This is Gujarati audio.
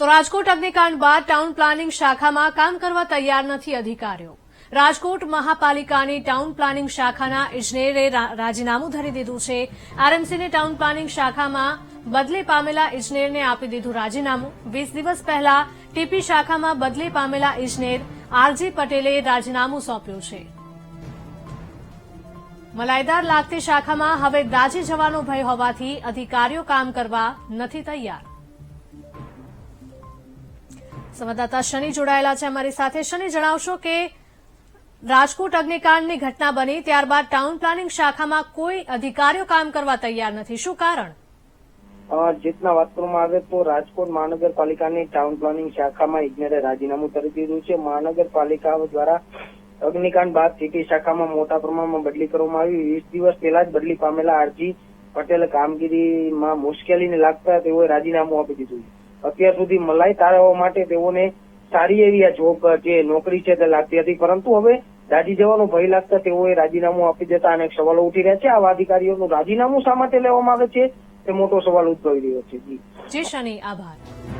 તો રાજકોટ અગ્નિકાંડ બાદ ટાઉન પ્લાનિંગ શાખામાં કામ કરવા તૈયાર નથી અધિકારીઓ. રાજકોટ મહાપાલિકાની ટાઉન પ્લાનિંગ શાખાના ઇજનેરે રાજીનામું ધરી દીધું છે. આરએમસીની ટાઉન પ્લાનિંગ શાખામાં બદલી પામેલા ઇજનેરને આપી દીધું રાજીનામું. વીસ દિવસ પહેલા ટીપી શાખામાં બદલી પામેલા ઇજનેર આરજી પટેલે રાજીનામું સોંપ્યું છે. મલાઈદાર લાગતી શાખામાં હવે દાજી જવાનો ભય હોવાથી અધિકારીઓ કામ કરવા નથી તૈયાર. સંવાદદાતા શનિ જોડાયેલા છે અમારી સાથે. શનિ, જણાવશો કે રાજકોટ અગ્નિકાંડની ઘટના બની ત્યારબાદ ટાઉન પ્લાનિંગ શાખામાં કોઈ અધિકારીઓ કામ કરવા તૈયાર નથી. શું કારણ? જેટના વાત કરવામાં આવે તો રાજકોટ મહાનગરપાલિકાની ટાઉન પ્લાનિંગ શાખામાં ઇજનેરે રાજીનામું કરી દીધું છે. મહાનગરપાલિકા દ્વારા અગ્નિકાંડ બાદ સિટી શાખામાં મોટા પ્રમાણમાં બદલી કરવામાં આવી. વીસ દિવસ પહેલા જ બદલી પામેલા આરજી પટેલ કામગીરીમાં મુશ્કેલીને લાગતા તેઓએ રાજીનામું આપી દીધું અત્યાર સુધી મલાઈ તારવવા માટે તેઓને સારી એવી આ જોબ, જે નોકરી છે તે લાગતી હતી. પરંતુ હવે દાજી જવાનો ભય લાગતા તેઓએ રાજીનામું આપી દેતા અનેક સવાલો ઉઠી રહ્યા છે. આવા અધિકારીઓનું રાજીનામું શા માટે લેવામાં આવે છે? તે મોટો સવાલ ઉદભવી રહ્યો છે. જી, શનિ, આભાર.